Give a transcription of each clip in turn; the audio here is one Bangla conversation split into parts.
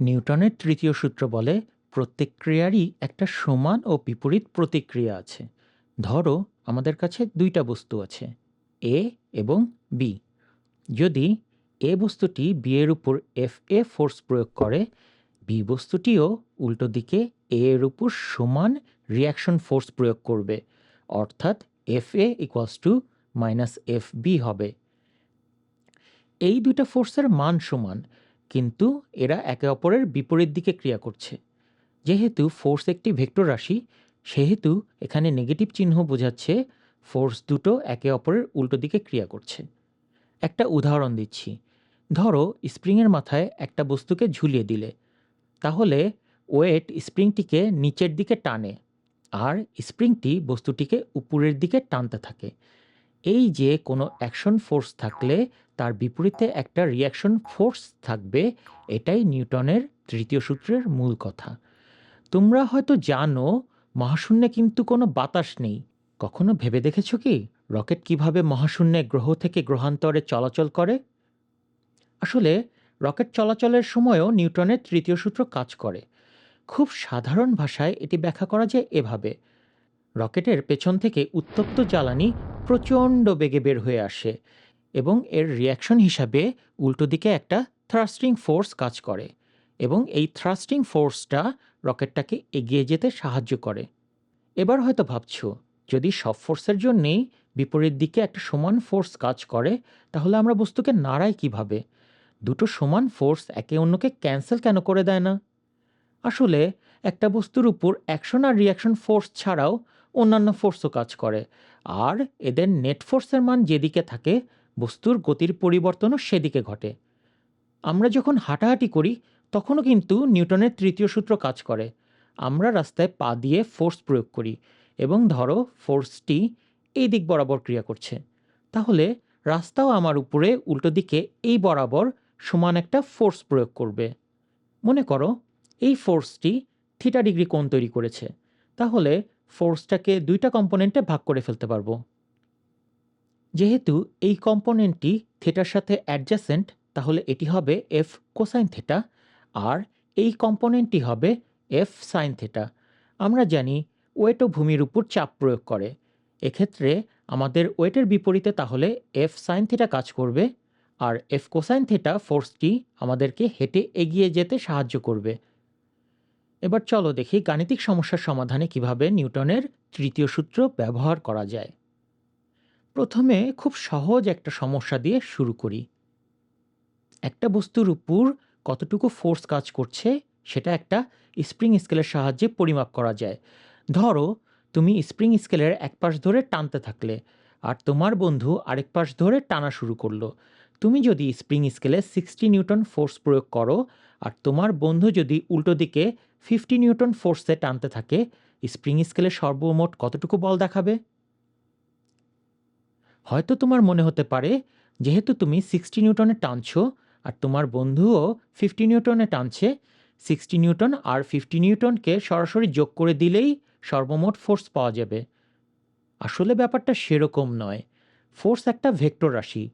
নিউটনের তৃতীয় সূত্র বলে, প্রত্যেক ক্রিয়ারই একটা সমান ও বিপরীত প্রতিক্রিয়া আছে। ধরো, আমাদের কাছে দুইটা বস্তু আছে এ এবং বি যদি এ বস্তুটি বি এর উপর এফ এ ফোর্স প্রয়োগ করে বি বস্তুটিও উল্টো দিকে এ এর উপর সমান রিয়াকশন ফোর্স প্রয়োগ করবে, অর্থাৎ F A equals to minus F B হবে। এই দুইটা ফোর্সের মান সমান কিন্তু এরা একে অপরের বিপরীত দিকে ক্রিয়া করছে। যেহেতু ফোর্স একটি ভেক্টর রাশি, সেহেতু এখানে নেগেটিভ চিহ্ন বোঝাচ্ছে ফোর্স দুটো একে অপরের উল্টো দিকে ক্রিয়া করছে। একটা উদাহরণ দিচ্ছি। ধরো স্প্রিংয়ের মাথায় একটা বস্তুকে ঝুলিয়ে দিলে। তাহলে ওয়েট স্প্রিংটিকে নিচের দিকে টানে আর স্প্রিংটি বস্তুটিকে উপরের দিকে টানতে থাকে। এই যে কোনো অ্যাকশন ফোর্স থাকলে তার বিপরীতে একটা রিয়াকশন ফোর্স থাকবে, এটাই নিউটনের তৃতীয় সূত্রের মূল কথা। তোমরা হয়তো জানো, মহাশূন্যে কিন্তু কোনো বাতাস নেই। কখনো ভেবে দেখেছ কি? রকেট কীভাবে মহাশূন্যে গ্রহ থেকে গ্রহান্তরে চলাচল করে? আসলে, রকেট চলাচলের সময়ও নিউটনের তৃতীয় সূত্র কাজ করে। খুব সাধারণ ভাষায় এটি ব্যাখ্যা করা যায় এভাবে। রকেটের পেছন থেকে উত্তপ্ত জ্বালানি প্রচণ্ড বেগে বের হয়ে আসে। এবং এর রিয়াকশন হিসাবে উল্টো দিকে একটা থ্রাস্টিং ফোর্স কাজ করে এবং এই থ্রাস্টিং ফোর্সটা রকেটটাকে এগিয়ে যেতে সাহায্য করে। এবার হয়তো ভাবছ, যদি সব ফোর্সের জন্যেই বিপরীত দিকে একটা সমান ফোর্স কাজ করে, তাহলে আমরা বস্তুকে নাড়াই কীভাবে? দুটো সমান ফোর্স একে অন্যকে ক্যান্সেল কেন করে দেয় না? আসলে একটা বস্তুর উপর অ্যাকশন আর রিয়াকশন ফোর্স ছাড়াও অন্যান্য ফোর্সও কাজ করে, আর এদের নেট ফোর্সের মান যেদিকে থাকে বস্তুর গতির পরিবর্তনও সেদিকে ঘটে। আমরা যখন হাঁটাহাঁটি করি, তখনও কিন্তু নিউটনের তৃতীয় সূত্র কাজ করে। আমরা রাস্তায় পা দিয়ে ফোর্স প্রয়োগ করি এবং ধরো ফোর্সটি এই দিক বরাবর ক্রিয়া করছে। তাহলে রাস্তাও আমার উপরে উল্টো দিকে এই বরাবর সমান একটা ফোর্স প্রয়োগ করবে। মনে করো এই ফোর্সটি থিটা ডিগ্রি কোণ তৈরি করেছে। তাহলে ফোর্সটাকে দুইটা কম্পোনেন্টে ভাগ করে ফেলতে পারব। যেহেতু এই কম্পোনেন্টটি থেটার সাথে অ্যাডজাসেন্ট, তাহলে এটি হবে এফ কোসাইন থেটা, আর এই কম্পোনেন্টটি হবে এফ সাইন থেটা। আমরা জানি ওয়েটও ভূমির উপর চাপ প্রয়োগ করে। এক্ষেত্রে আমাদের ওয়েটের বিপরীতে তাহলে এফ সাইন থেটা কাজ করবে, আর এফ কোসাইন থেটা ফোর্সটি আমাদেরকে হেঁটে এগিয়ে যেতে সাহায্য করবে। এবার চলো দেখি গাণিতিক সমস্যার সমাধানে কীভাবে নিউটনের তৃতীয় সূত্র ব্যবহার করা যায়। প্রথমে খুব সহজ একটা সমস্যা দিয়ে শুরু করি। একটা বস্তুর উপর কতটুকু ফোর্স কাজ করছে, সেটা একটা স্প্রিং স্কেলের সাহায্যে পরিমাপ করা যায়। ধরো, তুমি স্প্রিং স্কেলের এক পাশ ধরে টানতে থাকলে, আর তোমার বন্ধু আরেক পাশ ধরে টানা শুরু করল। তুমি যদি স্প্রিং স্কেলে সিক্সটি নিউটন ফোর্স প্রয়োগ করো, আর তোমার বন্ধু যদি উল্টো দিকে ফিফটি নিউটন ফোর্সে টানতে থাকে স্প্রিং স্কেলে সর্বমোট কতটুকু বল দেখাবে? হয়তো তোমার মনে হতে পারে, যেহেতু তুমি সিক্সটি নিউটনে টানছো আর তোমার বন্ধুও ফিফটি নিউটনে টানছে, সিক্সটি নিউটন আর ফিফটি নিউটনকে সরাসরি যোগ করে দিলেই সর্বমোট ফোর্স পাওয়া যাবে। আসলে ব্যাপারটা সেরকম নয়। ফোর্স একটা ভেক্টর রাশি,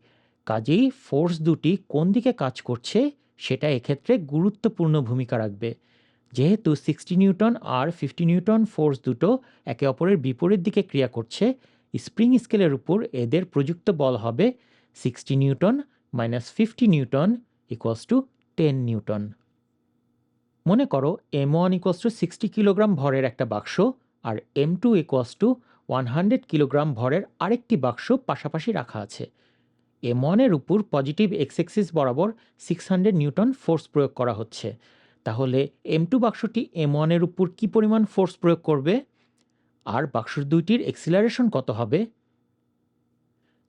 কাজেই ফোর্স দুটি কোন দিকে কাজ করছে সেটা এক্ষেত্রে গুরুত্বপূর্ণ ভূমিকা রাখবে। যেহেতু সিক্সটি নিউটন আর ফিফটি নিউটন ফোর্স দুটো একে অপরের বিপরীত দিকে ক্রিয়া করছে স্প্রিং স্কেলের উপর এদের প্রযুক্ত বল হবে sixty newton minus fifty newton equals to ten newton. মনে করো M one equals to sixty kilogram ভরের একটা বাক্স আর M two equals to one hundred kilogram ভরের আরেকটি বাক্স পাশাপাশি রাখা আছে। এম ওয়ানের উপর পজিটিভ এক্স এক্সিস বরাবর সিক্স হান্ড্রেড নিউটন ফোর্স প্রয়োগ করা হচ্ছে। তাহলে এম টু বাক্সটি এম ওয়ানের উপর কী পরিমাণ ফোর্স প্রয়োগ করবে? আর বাক্স দুইটির এক্সিলারেশন কত হবে?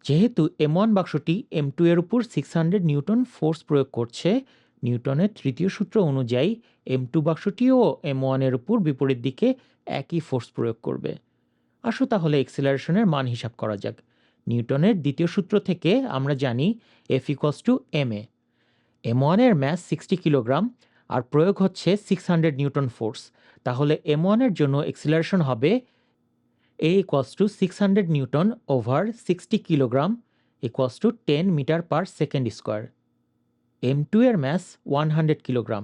যেহেতু এম ওয়ান বাক্সটি এম টু এর উপর সিক্স হান্ড্রেড নিউটন ফোর্স প্রয়োগ করছে, নিউটনের তৃতীয় সূত্র অনুযায়ী এম টু বাক্সটিও এম ওয়ানের উপর বিপরীত দিকে একই ফোর্স প্রয়োগ করবে। আসো তাহলে এক্সিলারেশনের মান হিসাব করা যাক। নিউটনের দ্বিতীয় সূত্র থেকে আমরা জানি F equals to M A M ওয়ানের ম্যাস সিক্সটি কিলোগ্রাম আর প্রয়োগ হচ্ছে সিক্স হান্ড্রেড নিউটন ফোর্স তাহলে এম ওয়ানের জন্য এক্সিলারেশন হবে A equals to six hundred newton over sixty kilogram equals to ten metre per second square M two এর ম্যাস ওয়ান হান্ড্রেড কিলোগ্রাম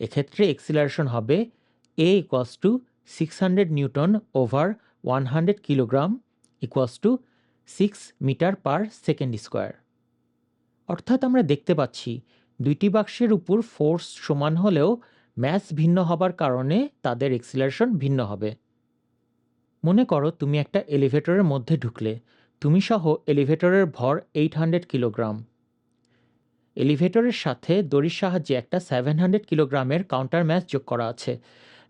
এক্ষেত্রে এক্সিলারেশন হবে A equals to six hundred newton over one hundred kilogram equals to six metre per second square অর্থাৎ আমরা দেখতে পাচ্ছি দুইটি বাক্সের উপর ফোর্স সমান হলেও ম্যাস ভিন্ন হবার কারণে তাদের এক্সিলারেশন ভিন্ন হবে। মনে করো তুমি একটা এলিভেটরের মধ্যে ঢুকলে। তুমি সহ এলিভেটরের ভর এইট হান্ড্রেড কিলোগ্রাম। এলিভেটরের সাথে দড়ির সাহায্যে একটা সেভেন হান্ড্রেড কিলোগ্রামের কাউন্টার ম্যাচ যোগ করা আছে।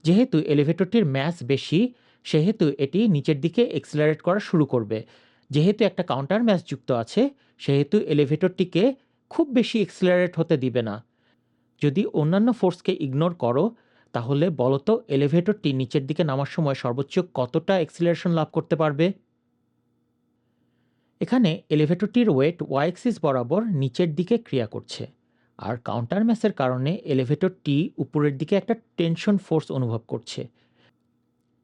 যেহেতু এলিভেটরটির ম্যাস বেশি, সেহেতু এটি নিচের দিকে এক্সিলারেট করা শুরু করবে। যেহেতু একটা কাউন্টার ম্যাচ যুক্ত আছে, সেহেতু এলিভেটরটিকে খুব বেশি এক্সিলারেট হতে দিবে না। যদি অন্যান্য ফোর্সকে ইগনোর করো তাহলে বলতো এলিভেটরটি নিচের দিকে নামার সময় সর্বোচ্চ কতটা এক্সিলারেশন লাভ করতে পারবে? এখানে এলিভেটরটির ওয়েট ওয়াইক্সিস বরাবর নিচের দিকে ক্রিয়া করছে। আর কাউন্টার ম্যাসের কারণে এলিভেটরটি উপরের দিকে একটা টেনশন ফোর্স অনুভব করছে।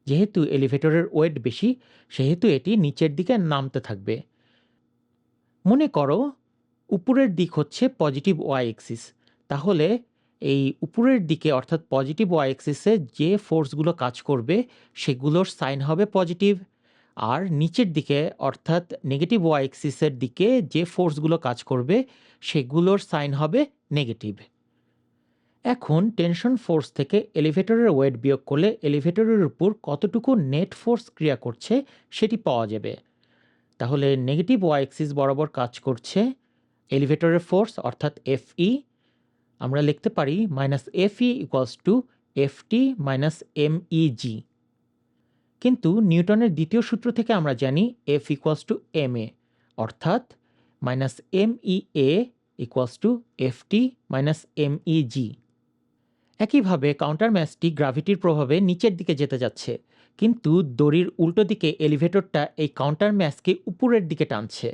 যেহেতু এলিভেটরের ওয়েট বেশি, সেহেতু এটি নিচের দিকে নামতে থাকবে। মনে করো, উপরের দিক হচ্ছে পজিটিভ ওয়াই এক্সিস তাহলে এই উপরের দিকে অর্থাৎ পজিটিভ ওয়াই এক্সিসে যে ফোর্সগুলো কাজ করবে, সেগুলোর সাইন হবে পজিটিভ আর নিচের দিকে অর্থাৎ নেগেটিভ ওয়াই এক্সিসের দিকে যে ফোর্সগুলো কাজ করবে, সেগুলোর সাইন হবে নেগেটিভ এখন টেনশন ফোর্স থেকে এলিভেটরের ওয়েট বিয়োগ করলে এলিভেটরের উপর কতটুকু নেট ফোর্স ক্রিয়া করছে, সেটি পাওয়া যাবে। তাহলে নেগেটিভ ওয়াই এক্সিস বরাবর কাজ করছে এলিভেটরের ফোর্স অর্থাৎ এফ ই আমরা লিখতে পারি minus F E equals to F T minus M E G কিন্তু নিউটনের দ্বিতীয় সূত্র থেকে আমরা জানি F equals to M A অর্থাৎ minus M E A equals to F T minus M E G একইভাবে কাউন্টার ম্যাচটি গ্রাভিটির প্রভাবে নিচের দিকে যেতে যাচ্ছে, কিন্তু দড়ির উল্টো দিকে এলিভেটরটা এই কাউন্টার ম্যাচকে উপরের দিকে টানছে।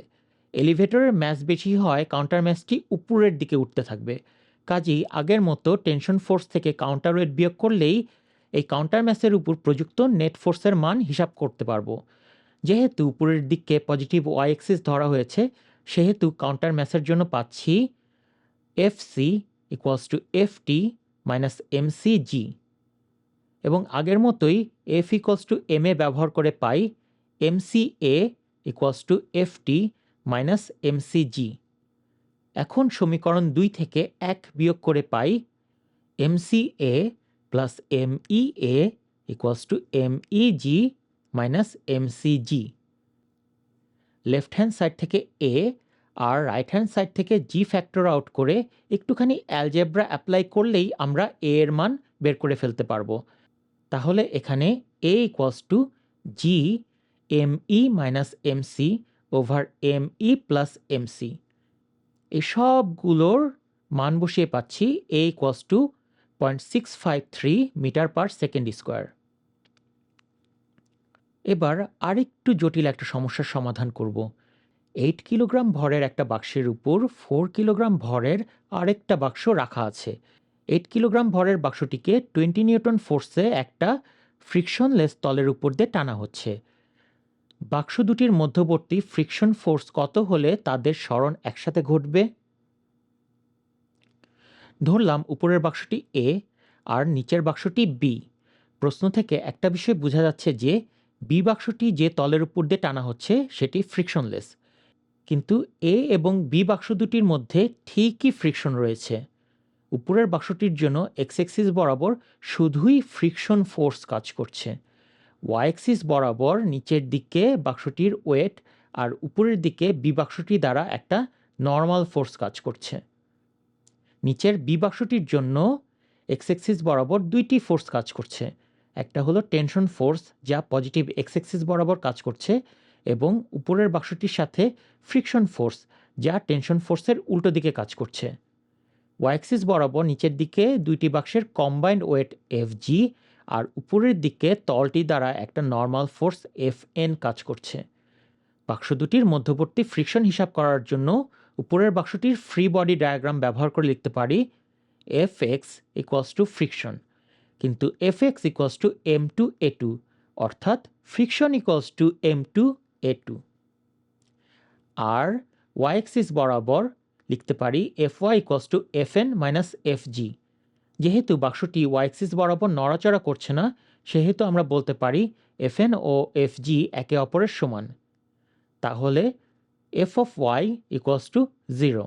এলিভেটরের ম্যাচ বেশি হয় কাউন্টার ম্যাচটি উপরের দিকে উঠতে থাকবে কাজেই আগের মতো টেনশন ফোর্স থেকে কাউন্টার ওয়েট বিয়োগ করলেই এই কাউন্টার ম্যাচের উপর প্রযুক্ত নেট ফোর্সের মান হিসাব করতে পারব। যেহেতু উপরের দিককে পজিটিভ ওয়াই এক্সিস ধরা হয়েছে, সেহেতু কাউন্টার ম্যাচের জন্য পাচ্ছি F C equals to F T minus M C G এবং আগের মতোই F equals to M A ব্যবহার করে পাই M C A equals to F T minus M C G এখন সমীকরণ দুই থেকে এক বিয়োগ করে পাই M C A plus M E A equals to M E G minus M C G left hand side থেকে এ আর রাইট হ্যান্ড সাইড থেকে জি ফ্যাক্টর আউট করে একটুখানি অ্যালজেব্রা অ্যাপ্লাই করলেই আমরা এ এর মান বের করে ফেলতে পারব। তাহলে এখানে A equals to G M E minus M C over M E plus M C এই সবগুলোর মান বসিয়ে পাচ্ছি A equals to point six five three metre per second square এবার আরেকটু জটিল একটা সমস্যার সমাধান করব। এইট কিলোগ্রাম ভরের একটা বাক্সের উপর ফোর কিলোগ্রাম ভরের আরেকটা বাক্স রাখা আছে। এইট কিলোগ্রাম ভরের বাক্সটিকে টোয়েন্টি নিউটন ফোর্সে একটা ফ্রিকশনলেস তলের উপর দিয়ে টানা হচ্ছে। বাক্স দুটির মধ্যবর্তী ফ্রিকশন ফোর্স কত হলে তাদের স্মরণ একসাথে ঘটবে? ধরলাম উপরের বাক্সটি এ আর নিচের বাক্সটি বি প্রশ্ন থেকে একটা বিষয় বোঝা যাচ্ছে যে বি বাক্সটি যে তলের উপর দিয়ে টানা হচ্ছে, সেটি ফ্রিকশনলেস কিন্তু এ এবং বি বাক্স দুটির মধ্যে ঠিকই ফ্রিকশন রয়েছে। উপরের বাক্সটির জন্য এক্স এক্সিস বরাবর শুধুই ফ্রিকশন ফোর্স কাজ করছে। ওয়াই এক্সিস বরাবর নিচের দিকে বাক্সটির ওয়েট আর উপরের দিকে বি বাক্সটি দ্বারা একটা নর্মাল ফোর্স কাজ করছে। নিচের বি বাক্সটির জন্য এক্স এক্সিস বরাবর দুইটি ফোর্স কাজ করছে। একটা হলো টেনশন ফোর্স যা পজিটিভ এক্স এক্সিস বরাবর কাজ করছে, এবং উপরের বাক্সটির সাথে ফ্রিকশন ফোর্স যা টেনশন ফোর্সের উল্টো দিকে কাজ করছে। ওয়াইক্সিস বরাবর নিচের দিকে দুইটি বাক্সের কম্বাইন্ড ওয়েট এফ জি আর উপরের দিকে তলটি দ্বারা একটা নর্মাল ফোর্স এফ এন কাজ করছে। বাক্স দুটির মধ্যবর্তী ফ্রিকশন হিসাব করার জন্য উপরের বাক্সটির ফ্রি বডি ডায়াগ্রাম ব্যবহার করে লিখতে পারি F X equals to friction কিন্তু F X equals to M two A two অর্থাৎ friction equals to M two A two R Y axis বরাবর লিখতে পারি F Y equals to F N minus F G যেহেতু বাক্সটি ওয়াইক্সিস বরাবর নড়াচড়া করছে না, সেহেতু আমরা বলতে পারি এফএন ও এফজি একে অপরের সমান। তাহলে F of Y equals to zero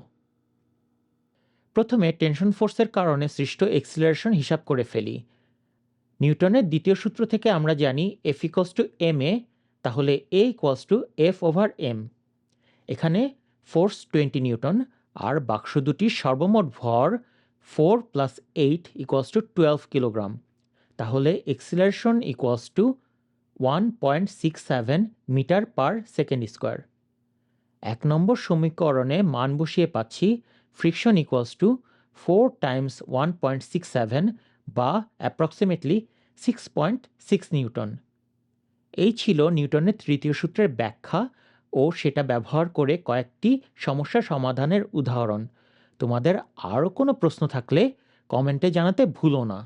প্রথমে টেনশন ফোর্সের কারণে সৃষ্ট এক্সিলারেশন হিসাব করে ফেলি। নিউটনের দ্বিতীয় সূত্র থেকে আমরা জানি F equals to M A, তাহলে A equals to F over M এখানে ফোর্স টোয়েন্টি নিউটন, আর বাক্স দুটির সর্বমোট ভর four plus eight equals to twelve kilogram তাহলে acceleration equals to one point six seven metre per second square এক নম্বর সমীকরণে মান বসিয়ে পাচ্ছি friction equals to four times one point six seven বা approximately six point six newton এই ছিল নিউটনের তৃতীয় সূত্রের ব্যাখ্যা ও সেটা ব্যবহার করে কয়েকটি সমস্যা সমাধানের উদাহরণ। তোমাদের আরও কোনো প্রশ্ন থাকলে কমেন্টে জানাতে ভুলো না।